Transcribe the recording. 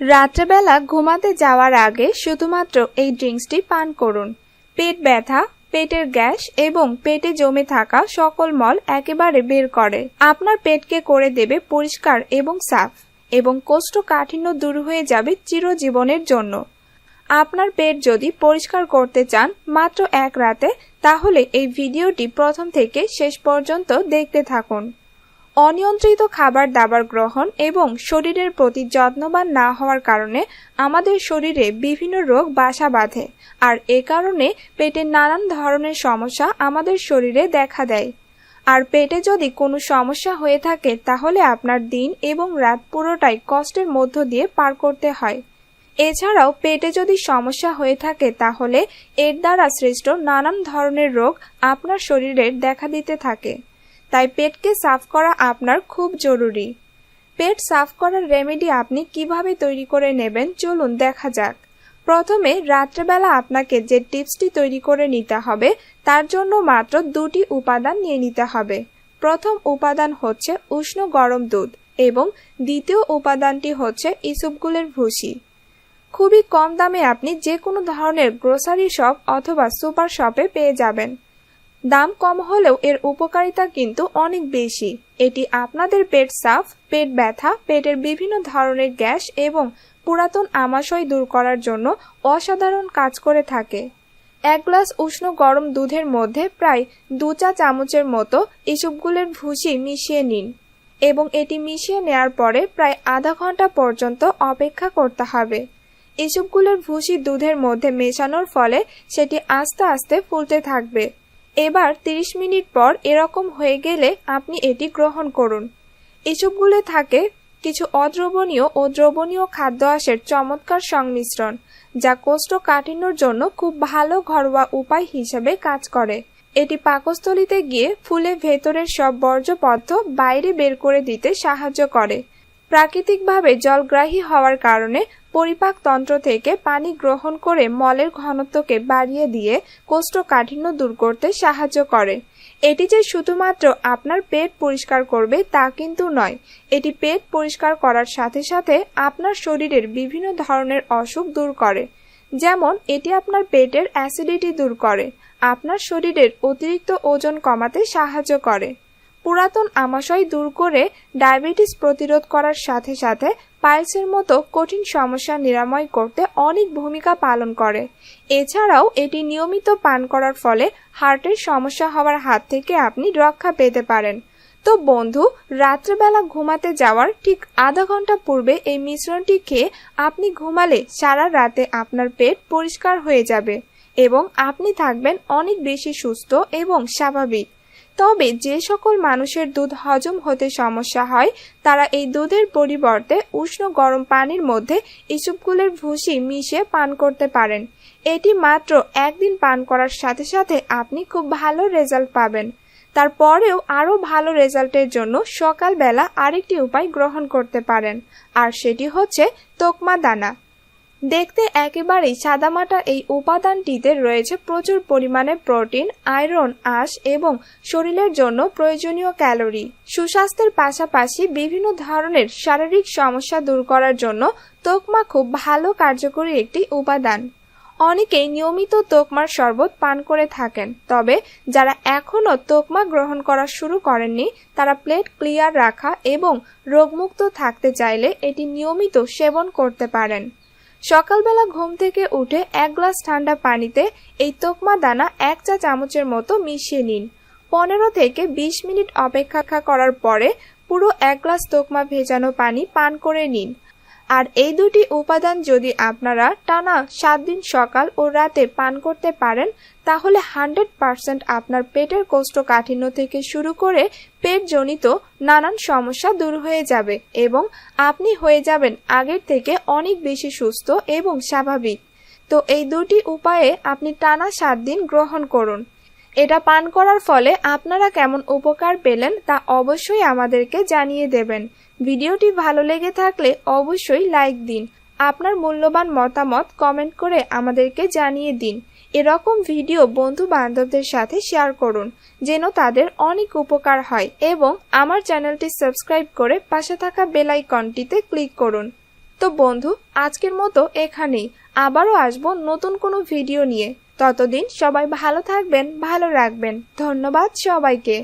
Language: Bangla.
রাত্রেবেলা ঘুমাতে যাওয়ার আগে শুধুমাত্র এই ড্রিঙ্কসটি পান করুন। পেট ব্যথা, পেটের গ্যাস এবং পেটে জমে থাকা সকল মল একেবারে বের করে। আপনার পেটকে করে দেবে পরিষ্কার এবং সাফ এবং কোষ্ঠকাঠিন্য দূর হয়ে যাবে চিরজীবনের জন্য। আপনার পেট যদি পরিষ্কার করতে চান মাত্র এক রাতে, তাহলে এই ভিডিওটি প্রথম থেকে শেষ পর্যন্ত দেখতে থাকুন। অনিয়ন্ত্রিত খাবার দাবার গ্রহণ এবং শরীরের প্রতি যত্নবান না হওয়ার কারণে আমাদের শরীরে বিভিন্ন রোগ বাসা বাঁধে। আর এ কারণে পেটে নানান ধরনের সমস্যা আমাদের শরীরে দেখা দেয়। আর পেটে যদি কোনো সমস্যা হয়ে থাকে, তাহলে আপনার দিন এবং রাত পুরোটাই কষ্টের মধ্য দিয়ে পার করতে হয়। এছাড়াও পেটে যদি সমস্যা হয়ে থাকে, তাহলে এর দ্বারা সৃষ্ট নানান ধরনের রোগ আপনার শরীরের দেখা দিতে থাকে। তাই পেটকে সাফ করা আপনার খুব জরুরি। পেট সাফ করার রেমেডি আপনি কীভাবে তৈরি করে নেবেন চলুন দেখা যাক। প্রথমে রাত্রেবেলা আপনাকে যে টিপসটি তৈরি করে নিতে হবে, তার জন্য মাত্র দুটি উপাদান নিয়ে নিতে হবে। প্রথম উপাদান হচ্ছে উষ্ণ গরম দুধ এবং দ্বিতীয় উপাদানটি হচ্ছে ইসুপগুলের ভুসি। খুবই কম দামে আপনি যে কোনো ধরনের গ্রোসারি শপ অথবা সুপার শপে পেয়ে যাবেন। দাম কম হলেও এর উপকারিতা কিন্তু অনেক বেশি। এটি আপনাদের পেট সাফ, পেট ব্যথা, পেটের বিভিন্ন ধরনের গ্যাস এবং পুরাতন আমাশয় দূর করার জন্য অসাধারণ কাজ করে থাকে। এক গ্লাস উষ্ণ গরম দুধের মধ্যে প্রায় দু চা চামচের মতো ইসুপগুলের ভুসি মিশিয়ে নিন এবং এটি মিশিয়ে নেয়ার পরে প্রায় আধা ঘণ্টা পর্যন্ত অপেক্ষা করতে হবে। এসবগুলোর ভুসি দুধের মধ্যে মেশানোর ফলে সেটি আস্তে আস্তে ফুলতে থাকবে। এবার 30 মিনিট পর এরকম হয়ে গেলে আপনি এটি গ্রহণ করুন। এসবগুলো থাকে কিছু অদ্রবণীয় ও দ্রবণীয় খাদ্য আঁশের চমৎকার সংমিশ্রণ, যা কোষ্ঠকাঠিন্যর জন্য খুব ভালো ঘরোয়া উপায় হিসেবে কাজ করে। এটি পাকস্থলিতে গিয়ে ফুলে ভেতরের সব বর্জ্য বাইরে বের করে দিতে সাহায্য করে। প্রাকৃতিকভাবে জলগ্রাহী হওয়ার কারণে পরিপাক তন্ত্র থেকে পানি গ্রহণ করে মলের ঘনত্বকে বাড়িয়ে দিয়ে কোষ্ঠকাঠিন্য দূর করতে সাহায্য করে। এটি যে শুধুমাত্র আপনার পেট পরিষ্কার করবে তা কিন্তু নয়, এটি পেট পরিষ্কার করার সাথে সাথে আপনার শরীরের বিভিন্ন ধরনের অসুখ দূর করে। যেমন, এটি আপনার পেটের অ্যাসিডিটি দূর করে, আপনার শরীরের অতিরিক্ত ওজন কমাতে সাহায্য করে। পুরাতন আমাশয় দূর করে ডায়াবেটিস প্রতিরোধ করার সাথে সাথে পাইলসের মতো কঠিন সমস্যা নিরাময় করতে অনেক ভূমিকা পালন করে। এছাড়াও এটি নিয়মিত পান করার ফলে হার্টের সমস্যা হওয়ার হাত থেকে আপনি রক্ষা পেতে পারেন। তো বন্ধু, রাত্রেবেলা ঘুমাতে যাওয়ার ঠিক আধা ঘণ্টা পূর্বে এই মিশ্রণটি খেয়ে আপনি ঘুমালে সারা রাতে আপনার পেট পরিষ্কার হয়ে যাবে এবং আপনি থাকবেন অনেক বেশি সুস্থ এবং স্বাভাবিক। তবে যে সকল মানুষের দুধ হজম হতে সমস্যা হয়, তারা এই দুধের পরিবর্তে উষ্ণ গরম পানির মধ্যে ইসুপগুলের ভুসি মিশিয়ে পান করতে পারেন। এটি মাত্র একদিন পান করার সাথে সাথে আপনি খুব ভালো রেজাল্ট পাবেন। তারপরেও আরও ভালো রেজাল্টের জন্য সকালবেলা আরেকটি উপায় গ্রহণ করতে পারেন, আর সেটি হচ্ছে তোকমা দানা। দেখতে একেবারেই সাদামাটা এই উপাদানটিতে রয়েছে প্রচুর পরিমাণে প্রোটিন, আয়রন, আঁশ এবং শরীরের জন্য প্রয়োজনীয় ক্যালোরি। সুস্বাস্থ্যের পাশাপাশি বিভিন্ন ধরনের শারীরিক সমস্যা দূর করার জন্য তোকমা খুব ভালো কার্যকরী একটি উপাদান। অনেকেই নিয়মিত তোকমার শরবত পান করে থাকেন, তবে যারা এখনও তোকমা গ্রহণ করা শুরু করেননি, তারা প্লেট ক্লিয়ার রাখা এবং রোগমুক্ত থাকতে চাইলে এটি নিয়মিত সেবন করতে পারেন। সকালবেলা ঘুম থেকে উঠে এক গ্লাস ঠান্ডা পানিতে এই তোকমা দানা এক চা চামচের মতো মিশিয়ে নিন। পনেরো থেকে বিশ মিনিট অপেক্ষা করার পরে পুরো এক গ্লাস তোকমা ভেজানো পানি পান করে নিন। আর এই দুটি উপাদান যদি আপনারা টানা সাত দিন সকাল ও রাতে পান করতে পারেন, তাহলে হান্ড্রেড পার্সেন্ট আপনার পেটের কোষ্ঠকাঠিন্য থেকে শুরু করে পেটজনিত নানান সমস্যা দূর হয়ে যাবে এবং আপনি হয়ে যাবেন আগের থেকে অনেক বেশি সুস্থ এবং স্বাভাবিক। তো এই দুটি উপায়ে আপনি টানা সাত দিন গ্রহণ করুন। এটা পান করার ফলে আপনারা কেমন উপকার পেলেন তা অবশ্যই আমাদেরকে জানিয়ে দেবেন। ভিডিওটি ভালো লেগে থাকলে অবশ্যই লাইক দিন। আপনার মূল্যবান মতামত কমেন্ট করে আমাদেরকে জানিয়ে দিন। এরকম ভিডিও বন্ধু বান্ধবদের সাথে শেয়ার করুন, যেন তাদের অনেক উপকার হয় এবং আমার চ্যানেলটি সাবস্ক্রাইব করে পাশে থাকা বেল আইকনটিতে ক্লিক করুন। তো বন্ধু, আজকের মতো এখানেই। আবারও আসব নতুন কোনো ভিডিও নিয়ে। ততদিন সবাই ভালো থাকবেন ভালো রাখবেন। ধন্যবাদ সবাইকে।